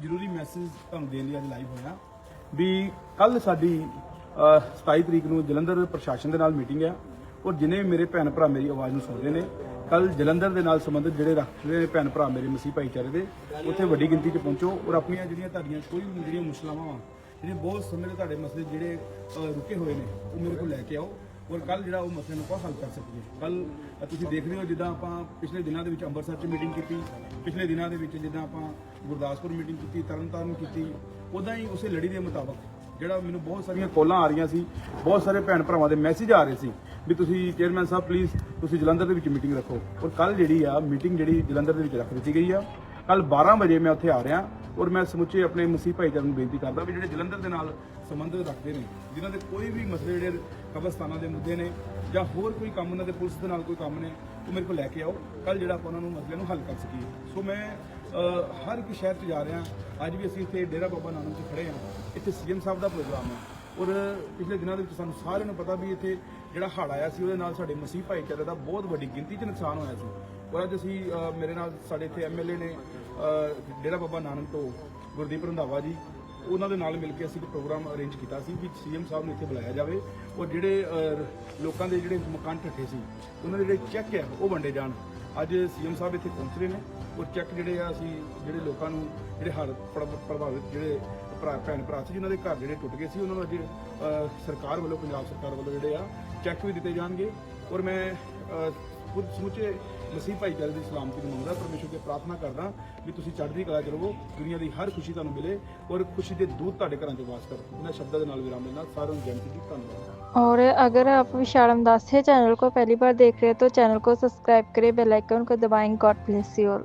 ਜ਼ਰੂਰੀ ਮੈਸੇਜ ਤੁਹਾਨੂੰ ਦੇਣ ਲਈ ਅੱਜ ਲਾਈਵ ਹੋਇਆ ਵੀ ਕੱਲ ਸਾਡੀ ਅਹ, 27 ਤਰੀਕ ਨੂੰ ਜਲੰਧਰ ਪ੍ਰਸ਼ਾਸਨ ਦੇ ਨਾਲ ਮੀਟਿੰਗ ਹੈ ਔਰ ਜਿਨੇ ਵੀ ਮੇਰੇ ਭੈਣ ਭਰਾ ਮੇਰੀ ਆਵਾਜ਼ ਨੂੰ ਸੁਣਦੇ ਨੇ ਕੱਲ ਜਲੰਧਰ ਦੇ ਨਾਲ ਸੰਬੰਧਿਤ ਜਿਹੜੇ ਰੱਖਦੇ ਨੇ ਭੈਣ ਭਰਾ ਮੇਰੇ ਮਸੀਹ ਭਾਈਚਾਰੇ ਦੇ ਉੱਥੇ ਵੱਡੀ ਗਿਣਤੀ 'ਚ ਪਹੁੰਚੋ ਔਰ ਆਪਣੀਆਂ ਜਿਹੜੀਆਂ ਤੁਹਾਡੀਆਂ ਕੋਈ ਵੀ ਜਿਹੜੀਆਂ ਮੁਸ਼ਕਲਾਵਾਂ ਵਾ ਜਿਹੜੇ ਬਹੁਤ ਸਮੇਂ ਦੇ ਤੁਹਾਡੇ ਮਸਲੇ ਜਿਹੜੇ ਅਹ, ਰੁਕੇ ਹੋਏ ਨੇ ਉਹ ਮੇਰੇ ਕੋਲ ਲੈ ਕੇ ਆਓ। ਔਰ ਕੱਲ ਜਿਹੜਾ ਉਹ ਮਸਲੇ ਨੂੰ ਬਹੁਤ ਹੱਲ ਕਰ ਸਕੀਏ। ਕੱਲ ਤੁਸੀਂ ਦੇਖ ਰਹੇ ਹੋ ਜਿੱਦਾਂ ਆਪਾਂ ਪਿਛਲੇ ਦਿਨਾਂ ਦੇ ਵਿੱਚ ਅੰਮ੍ਰਿਤਸਰ 'ਚ ਮੀਟਿੰਗ ਕੀਤੀ, ਪਿਛਲੇ ਦਿਨਾਂ ਦੇ ਵਿੱਚ ਜਿੱਦਾਂ ਆਪਾਂ ਗੁਰਦਾਸਪੁਰ ਮੀਟਿੰਗ ਕੀਤੀ, ਤਰਨਤਾਰਨ ਕੀਤੀ ਉਦਾਂ ਹੀ ਉਸੇ ਲੜੀ ਦੇ ਮੁਤਾਬਕ ਜਿਹੜਾ ਮੈਨੂੰ ਬਹੁਤ ਸਾਰੀਆਂ ਕੋਲਾਂ ਆ ਰਹੀਆਂ ਸੀ, ਬਹੁਤ ਸਾਰੇ ਭੈਣ ਭਰਾਵਾਂ ਦੇ ਮੈਸੇਜ ਆ ਰਹੇ ਸੀ ਵੀ ਤੁਸੀਂ ਚੇਅਰਮੈਨ ਸਾਹਿਬ ਪਲੀਜ਼ ਤੁਸੀਂ ਜਲੰਧਰ ਦੇ ਵਿੱਚ ਮੀਟਿੰਗ ਰੱਖੋ। ਔਰ ਕੱਲ ਜਿਹੜੀ ਆ ਮੀਟਿੰਗ ਜਿਹੜੀ ਜਲੰਧਰ ਦੇ ਵਿੱਚ ਰੱਖ ਦਿੱਤੀ ਗਈ ਆ ਕੱਲ 12 ਵਜੇ ਮੈਂ ਉੱਥੇ ਆ ਰਿਹਾ। ਔਰ ਮੈਂ ਸਮੁੱਚੇ ਆਪਣੇ ਮਸੀਹ ਭਾਈਚਾਰੇ ਨੂੰ ਬੇਨਤੀ ਕਰਦਾ ਵੀ ਜਿਹੜੇ ਜਲੰਧਰ ਦੇ ਨਾਲ ਸੰਬੰਧ ਰੱਖਦੇ ਨੇ, ਜਿਨ੍ਹਾਂ ਦੇ ਕੋਈ ਵੀ ਮਸਲੇ ਜਿਹੜੇ ਕਬਰਸਤਾਨਾਂ ਦੇ ਮੁੱਦੇ ਨੇ ਜਾਂ ਹੋਰ ਕੋਈ ਕੰਮ ਉਹਨਾਂ ਦੇ ਪੁਲਿਸ ਦੇ ਨਾਲ ਕੋਈ ਕੰਮ ਨੇ, ਉਹ ਮੇਰੇ ਕੋਲ ਲੈ ਕੇ ਆਓ। ਕੱਲ ਜਿਹੜਾ ਆਪਾਂ ਉਹਨਾਂ ਨੂੰ ਮਸਲੇ ਨੂੰ ਹੱਲ ਕਰ ਸਕੀਏ। ਸੋ ਮੈਂ ਹਰ ਇੱਕ ਸ਼ਹਿਰ 'ਚ ਜਾ ਰਿਹਾ, ਅੱਜ ਵੀ ਅਸੀਂ ਇੱਥੇ ਡੇਰਾ ਬਾਬਾ ਨਾਨਕ 'ਚ ਖੜੇ ਹਾਂ। ਇੱਥੇ ਸੀਐਮ ਸਾਹਿਬ ਦਾ ਪ੍ਰੋਗਰਾਮ ਹੈ। ਔਰ ਪਿਛਲੇ ਦਿਨਾਂ ਦੇ ਵਿੱਚ ਸਾਨੂੰ ਸਾਰਿਆਂ ਨੂੰ ਪਤਾ ਵੀ ਇੱਥੇ ਜਿਹੜਾ ਹੜ੍ਹ ਆਇਆ ਸੀ ਉਹਦੇ ਨਾਲ ਸਾਡੇ ਮਸੀਹ ਭਾਈਚਾਰੇ ਦਾ ਬਹੁਤ ਵੱਡੀ ਗਿਣਤੀ 'ਚ ਨੁਕਸਾਨ ਹੋਇਆ ਸੀ। ਔਰ ਅੱਜ ਅਸੀਂ ਅਹ, ਮੇਰੇ ਨਾਲ ਸਾਡੇ ਇੱਥੇ ਐਮਐਲਏ ਨੇ ਅਹ, ਡੇਰਾ ਬਾਬਾ ਨਾਨਕ ਤੋਂ ਗੁਰਦੀਪ ਰੰਧਾਵਾ ਜੀ ਉਹਨਾਂ ਦੇ ਨਾਲ ਮਿਲ ਕੇ ਅਸੀਂ ਇੱਕ ਪ੍ਰੋਗਰਾਮ ਅਰੇਂਜ ਕੀਤਾ ਸੀ ਵੀ ਸੀਐਮ ਸਾਹਿਬ ਨੂੰ ਇੱਥੇ ਬੁਲਾਇਆ ਜਾਵੇ ਔਰ ਜਿਹੜੇ ਅਹ, ਲੋਕਾਂ ਦੇ ਜਿਹੜੇ ਮਕਾਨ ਠੱਠੇ ਸੀ ਉਹਨਾਂ ਦੇ ਜਿਹੜੇ ਚੈੱਕ ਆ ਉਹ ਵੰਡੇ ਜਾਣ। ਅੱਜ ਸੀਐਮ ਸਾਹਿਬ ਇੱਥੇ ਪਹੁੰਚ ਰਹੇ ਨੇ ਔਰ ਚੈੱਕ ਜਿਹੜੇ ਆ ਅਸੀਂ ਜਿਹੜੇ ਲੋਕਾਂ ਨੂੰ ਜਿਹੜੇ ਹੜ੍ਹ ਪ੍ਰਭ- ਪ੍ਰਭਾਵਿਤ ਜਿਹੜੇ ਭਰਾ ਭੈਣ ਭਰਾ ਸੀ ਜਿਨ੍ਹਾਂ ਦੇ ਘਰ ਜਿਹੜੇ ਟੁੱਟ ਗਏ ਸੀ ਉਹਨਾਂ ਨੂੰ ਅੱਜ ਅਹ, ਸਰਕਾਰ ਵੱਲੋਂ ਪੰਜਾਬ ਸਰਕਾਰ ਵੱਲੋਂ ਜਿਹੜੇ ਆ ਚੈੱਕ ਵੀ ਦਿੱਤੇ ਜਾਣਗੇ ਔਰ ਮੈਂ ਅਹ, ਖੁਦ ਸਮੁੱਚੇ ਮਸੀਹ ਭਾਈਚਾਰੇ ਦੀ ਸਲਾਮਤੀ ਨੂੰ ਮੰਗਦਾ ਪਰਮੇਸ਼ਰ ਕੇ ਪ੍ਰਾਰਥਨਾ ਕਰਦਾ ਵੀ ਤੁਸੀਂ ਚੜ੍ਹਦੀ ਕਲਾ 'ਚ ਰਹੋ ਦੁਨੀਆ ਦੀ ਹਰ ਖੁਸ਼ੀ ਤੁਹਾਨੂੰ ਮਿਲੇ ਔਰ ਖੁਸ਼ੀ ਦੇ ਦੂਤ ਤੁਹਾਡੇ ਘਰਾਂ 'ਚ ਵਾਸ ਕਰੋ ਇਹਨਾਂ ਸ਼ਬਦਾਂ ਦੇ ਨਾਲ ਵਿਰਾਮ ਲੈਣਾ ਸਾਰਿਆਂ ਨੂੰ ਜਨਤੀ ਜੀ ਧੰਨਵਾਦ और अगर आप विशालम दास है चैनल को पहली बार देख रहे हैं तो चैनल को सब्सक्राइब करें बेल आइकन को दबाएं गॉड ब्लेस यू ऑल